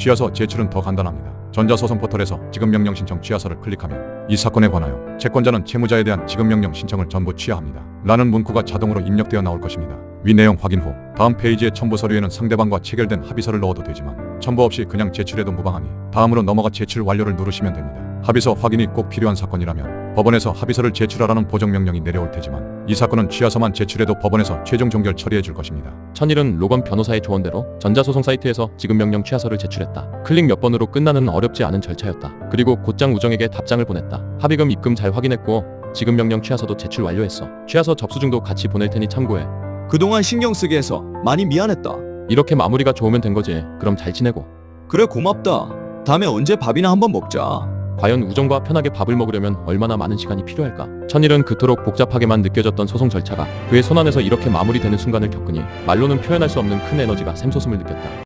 취하서 제출은 더 간단합니다. 전자소송 포털에서 지급명령 신청 취하서를 클릭하면 이 사건에 관하여 채권자는 채무자에 대한 지급명령 신청을 전부 취하합니다. 라는 문구가 자동으로 입력되어 나올 것입니다. 위 내용 확인 후 다음 페이지의 첨부 서류에는 상대방과 체결된 합의서를 넣어도 되지만 첨부 없이 그냥 제출해도 무방하니 다음으로 넘어가 제출 완료를 누르시면 됩니다. 합의서 확인이 꼭 필요한 사건이라면 법원에서 합의서를 제출하라는 보정명령이 내려올 테지만 이 사건은 취하서만 제출해도 법원에서 최종 종결 처리해 줄 것입니다. 천일은 로건 변호사의 조언대로 전자소송 사이트에서 지급 명령 취하서를 제출했다. 클릭 몇 번으로 끝나는 어렵지 않은 절차였다. 그리고 곧장 우정에게 답장을 보냈다. 합의금 입금 잘 확인했고 지급 명령 취하서도 제출 완료했어. 취하서 접수증도 같이 보낼 테니 참고해. 그동안 신경 쓰게 해서 많이 미안했다. 이렇게 마무리가 좋으면 된 거지. 그럼 잘 지내고. 그래 고맙다. 다음에 언제 밥이나 한번 먹자. 과연 우정과 편하게 밥을 먹으려면 얼마나 많은 시간이 필요할까? 천일은 그토록 복잡하게만 느껴졌던 소송 절차가 그의 손안에서 이렇게 마무리되는 순간을 겪으니 말로는 표현할 수 없는 큰 에너지가 샘솟음을 느꼈다.